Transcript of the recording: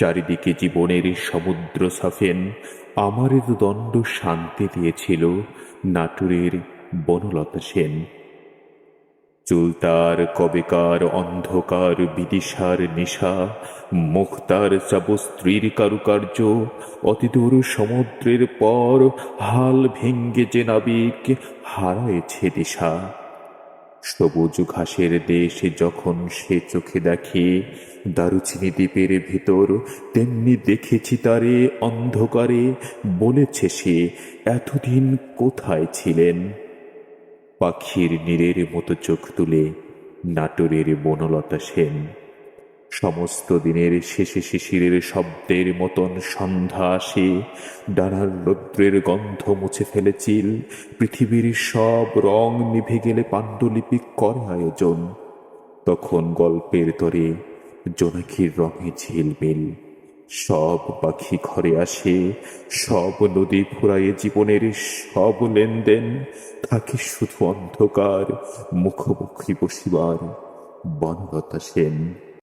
চারিদিকে জীবনের সমুদ্র সাফেন আমার দণ্ড শান্তি দিয়েছিল নাটুরের বনলতা সেন। চুলতার কবেকার অন্ধকার বিদিশার নিশা মুক্তার চাব স্ত্রীর কারুকার্য, অতিদূর সমুদ্রের পর হাল ভেঙ্গে যে নাবিক হারায়েছে দিশা। সবুজ ঘাসের দেশে যখন সে চোখে দেখে, দারুচিনি দ্বীপের ভেতর তেমনি দেখেছি তারে অন্ধকারে, বলেছে সে, এতদিন কোথায় ছিলেন? পাখির নীরের মতো চোখ তুলে নাটোরের বনলতা সেন সমস্ত দিনের শেষে শিশিরের শব্দের মতন সন্ধ্যা আসে। ডানার রৌদ্রের গন্ধ মুছে ফেলেছিল পৃথিবীর সব রং নিভে গেলে পাণ্ডুলিপি করে আয়োজন। তখন গল্পের তরে জোনাকির রঙে ঝিলমিল সব পাখি ঘরে আসে। সব নদী ফুরায়ে জীবনের সব লেনদেন। থাকে শুধু অন্ধকার, মুখোমুখি বসিবার বনলতা সেন।